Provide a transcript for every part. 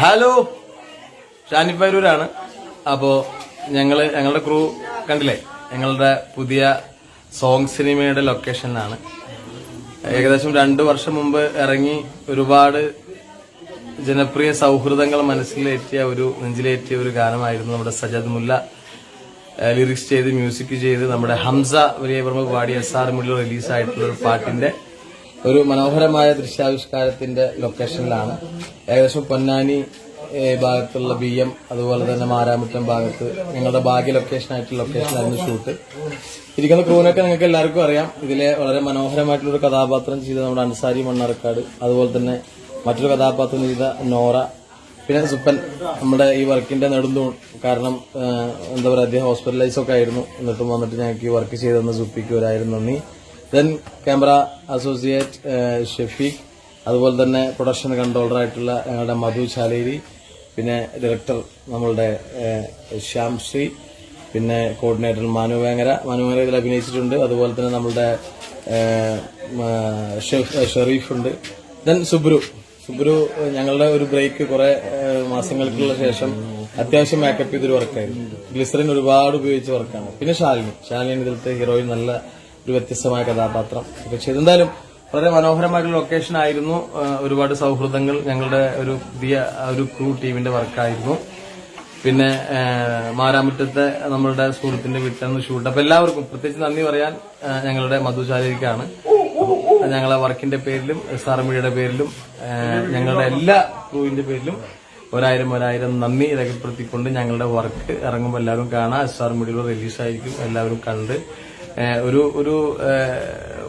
Hello ഷാനിഫാരൂരാണ് അപ്പോ ഞങ്ങൾ ഞങ്ങളുടെ ക്രൂ കണ്ടില്ലേ? ഞങ്ങളുടെ പുതിയ സോങ് സിനിമയുടെ ലൊക്കേഷനിലാണ് ഏകദേശം രണ്ടു വർഷം മുമ്പ് ഇറങ്ങി ഒരുപാട് ജനപ്രിയ സൗഹൃദങ്ങൾ മനസ്സിലേറ്റിയ ഒരു നെഞ്ചിലേറ്റിയ ഒരു ഗാനമായിരുന്നു നമ്മുടെ സജദ് മുല്ല. ലിറിക്സ് ചെയ്ത് മ്യൂസിക് ചെയ്ത് നമ്മുടെ ഹംസ വലിയ പ്രമുഖ പാടി എസ് ആർ മുല്ല റിലീസായിട്ടുള്ള ഒരു പാട്ടിന്റെ ഒരു മനോഹരമായ ദൃശ്യാവിഷ്കാരത്തിന്റെ ലൊക്കേഷനിലാണ്. ഏകദേശം പൊന്നാനി ഭാഗത്തുള്ള ബി എം അതുപോലെ തന്നെ മാരാമുറ്റം ഭാഗത്ത് ഞങ്ങളുടെ ഭാഗ്യ ലൊക്കേഷൻ ആയിട്ടുള്ള ലൊക്കേഷനായിരുന്നു ഷൂട്ട് ഇരിക്കുന്ന ക്രൂനൊക്കെ നിങ്ങൾക്ക് എല്ലാവർക്കും അറിയാം. ഇതിലെ വളരെ മനോഹരമായിട്ടുള്ള ഒരു കഥാപാത്രം ചെയ്ത നമ്മുടെ അൻസാരി മണ്ണാർക്കാട് അതുപോലെ തന്നെ മറ്റൊരു കഥാപാത്രം ചെയ്ത നോറ പിന്നെ സുപ്പൻ നമ്മുടെ ഈ വർക്കിന്റെ നെടുന്തൂൺ. കാരണം എന്താ പറയുക അദ്ദേഹം ഹോസ്പിറ്റലൈസ് ഒക്കെ ആയിരുന്നു. എന്നിട്ടും വന്നിട്ട് ഞങ്ങൾക്ക് ഈ വർക്ക് ചെയ്തെന്ന് സുപ്പിക്ക് ഒരായിരുന്നു നന്ദി. ദെൻ ക്യാമറ അസോസിയേറ്റ് ഷെഫീഖ് അതുപോലെ തന്നെ പ്രൊഡക്ഷൻ കൺട്രോളർ ആയിട്ടുള്ള ഞങ്ങളുടെ മധു ചാലേരി. പിന്നെ ഡയറക്ടർ നമ്മളുടെ ആ, ശ്യാം ശ്രീ. പിന്നെ കോർഡിനേറ്റർ മനു വേങ്ങര. മനു വേങ്ങര ഇതിൽ അഭിനയിച്ചിട്ടുണ്ട്. അതുപോലെ തന്നെ നമ്മളുടെ ആ, ഷെഫ് ഷെറീഫ് ഉണ്ട്. ദെൻ സുബ്രു. സുബ്രു ഞങ്ങളുടെ ഒരു ബ്രേക്ക് കുറെ മാസങ്ങൾക്കുള്ള ശേഷം അത്യാവശ്യം മേക്കപ്പ് ചെയ്തൊരു വർക്കായിരുന്നു ഗ്ലിസറിൻ ഒരുപാട് ഉപയോഗിച്ച വർക്കാണ് പിന്നെ ശാലിനി. ശാലിനി ഇതിലത്തെ ഹീറോയിൻ നല്ല ഒരു വ്യത്യസ്തമായ കഥാപാത്രം. ഒക്കെ ചെയ്തു. എന്തായാലും വളരെ മനോഹരമായിട്ടുള്ള ലൊക്കേഷൻ ആയിരുന്നു. ഒരുപാട് സൗഹൃദങ്ങൾ ഞങ്ങളുടെ ഒരു പുതിയ ഒരു ക്രൂ ടീമിന്റെ വർക്കായിരുന്നു പിന്നെ മാരാമുറ്റത്തെ നമ്മളുടെ സുഹൃത്തിന്റെ വീട്ടിൽ നിന്ന് ഷൂട്ട് അപ്പൊ എല്ലാവർക്കും പ്രത്യേകിച്ച് നന്ദി പറയാൻ ഞങ്ങളുടെ മധുശാലിക്കാണ് ഞങ്ങളെ വർക്കിന്റെ പേരിലും എമ്മിയുടെ പേരിലും ഞങ്ങളുടെ എല്ലാ ക്രൂവിന്റെ പേരിലും ഒരായിരം ഒരായിരം നന്ദി രേഖപ്പെടുത്തിക്കൊണ്ട് ഞങ്ങളുടെ വർക്ക് ഇറങ്ങുമ്പോൾ എല്ലാവരും കാണാം. എസ് ആർ മീഡിയയിൽ റിലീസായിരിക്കും എല്ലാവരും കണ്ട് ഒരു ഒരു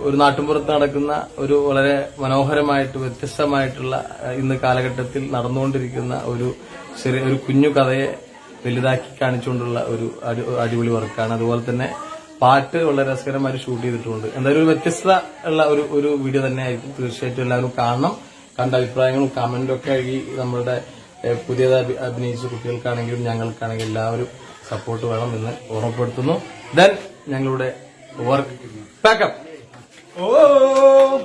ഒരു നാട്ടുമ്പുറത്ത് നടക്കുന്ന ഒരു വളരെ മനോഹരമായിട്ട് വ്യത്യസ്തമായിട്ടുള്ള ഇന്ന് കാലഘട്ടത്തിൽ നടന്നുകൊണ്ടിരിക്കുന്ന ഒരു ചെറിയ ഒരു കുഞ്ഞു കഥയെ വലുതാക്കി കാണിച്ചുകൊണ്ടുള്ള ഒരു അടിപൊളി വർക്കാണ്. അതുപോലെ തന്നെ പാട്ട് വളരെ രസകരമായി ഷൂട്ട് ചെയ്തിട്ടുണ്ട്. എന്തായാലും ഒരു വ്യത്യസ്ത ഉള്ള ഒരു ഒരു വീഡിയോ തന്നെ ആയിരിക്കും തീർച്ചയായിട്ടും എല്ലാവരും കാണണം. കണ്ട അഭിപ്രായങ്ങളും കമന്റും ഒക്കെ ഈ നമ്മളുടെ പുതിയതായി അഭിനയിച്ച കുട്ടികൾക്കാണെങ്കിലും ഞങ്ങൾക്കാണെങ്കിലും എല്ലാവരും സപ്പോർട്ട് വേണം എന്ന് ഓർമ്മപ്പെടുത്തുന്നു. ദെൻ ഞങ്ങളുടെ work. Back up. Oh.